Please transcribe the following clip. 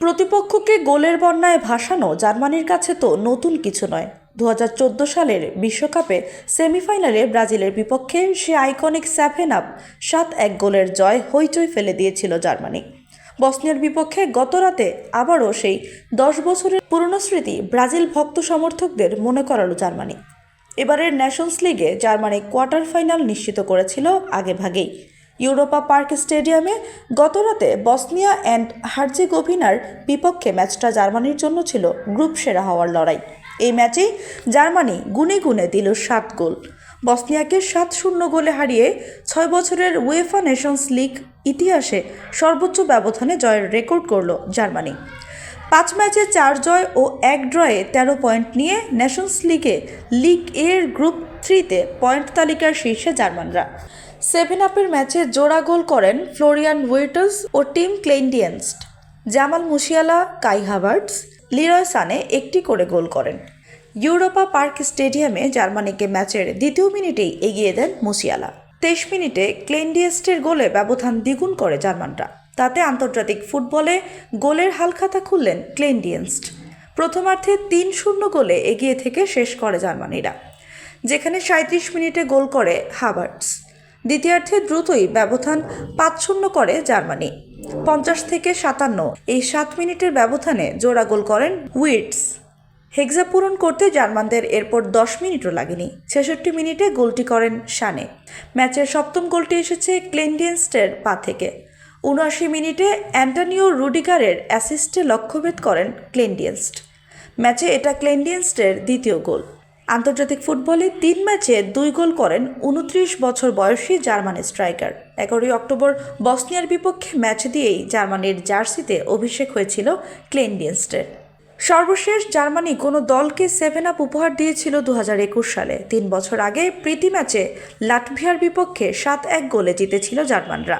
প্রতিপক্ষকে গোলের বন্যায় ভাসানো জার্মানির কাছে তো নতুন কিছু নয়। দু সালের বিশ্বকাপে সেমিফাইনালে ব্রাজিলের বিপক্ষে সে আইকনিক সেভেন আপ, সাত এক গোলের জয় হইচই ফেলে দিয়েছিল জার্মানি। বসনিয়ার বিপক্ষে গত রাতে আবারও সেই দশ বছরের পুরনো স্মৃতি ব্রাজিল ভক্ত সমর্থকদের মনে করালো জার্মানি। এবারের ন্যাশনস লিগে জার্মানি কোয়ার্টার ফাইনাল নিশ্চিত করেছিল আগেভাগেই। ইউরোপা পার্ক স্টেডিয়ামে গতরাতে বসনিয়া অ্যান্ড হার্জেগোভিনার বিপক্ষে ম্যাচটা জার্মানির জন্য ছিল গ্রুপ সেরা হওয়ার লড়াই। এই ম্যাচেই জার্মানি গুনে গুনে দিল সাত গোল। বসনিয়াকে সাত শূন্য গোলে হারিয়ে ছয় বছরের ওয়েফা নেশনস লিগ ইতিহাসে সর্বোচ্চ ব্যবধানে জয়ের রেকর্ড করল জার্মানি। পাঁচ ম্যাচে চার জয় ও এক ড্রয়ে তেরো পয়েন্ট নিয়ে নেশনস লিগে লিগ এর গ্রুপ থ্রিতে পয়েন্ট তালিকার শীর্ষে জার্মানরা। সেভেন আপের ম্যাচে জোড়া গোল করেন ফ্লোরিয়ান উইটাস ও Tim Kleindienst Jamal Musiala, Kai Havertz, Leroy Sane একটি করে গোল করেন। ইউরোপা পার্ক স্টেডিয়ামে জার্মানিকে ম্যাচের দ্বিতীয় মিনিটেই এগিয়ে দেন মুসিয়ালা তেইশ মিনিটে ক্লেন্ডিয়েস্টের গোলে ব্যবধান দ্বিগুণ করে জার্মানরা। তাতে আন্তর্জাতিক ফুটবলে গোলের হালখাতা খুললেন ক্লেন্ডিয়েন্সড প্রথমার্ধে তিন শূন্য গোলে এগিয়ে থেকে শেষ করে জার্মানিরা। যেখানে সাঁত্রিশ মিনিটে গোল করে হাভার্টস। দ্বিতীয়ার্ধে দ্রুতই ব্যবধান পাঁচ শূন্য করে জার্মানি। পঞ্চাশ থেকে সাতান্ন এই সাত মিনিটের ব্যবধানে জোড়া গোল করেন উইটস। হেক্সা পূরণ করতে জার্মানদের এরপর দশ মিনিটও লাগেনি। ছেষট্টি মিনিটে গোলটি করেন শানে। ম্যাচের সপ্তম গোলটি এসেছে ক্লেন্ডিয়েন্সটের পা থেকে। উনআশি মিনিটে অ্যান্টনিও রুডিগারের অ্যাসিস্টে লক্ষ্যভেদ করেন ক্লেন্ডিয়েন্সট ম্যাচে এটা ক্লেন্ডিয়েন্সটের দ্বিতীয় গোল। আন্তর্জাতিক ফুটবলে তিন ম্যাচে দুই গোল করেন উনত্রিশ বছর বয়সী জার্মানি স্ট্রাইকার। এগারোই অক্টোবর বসনিয়ার বিপক্ষে ম্যাচ দিয়েই জার্মানির জার্সিতে অভিষেক হয়েছিল ক্লেন্ডিয়েন্সটের সর্বশেষ জার্মানি কোনো দলকে সেভেন আপ উপহার দিয়েছিল দু হাজার একুশ সালে। তিন বছর আগে প্রীতি ম্যাচে লাটভিয়ার বিপক্ষে সাত এক গোলে জিতেছিল জার্মানরা।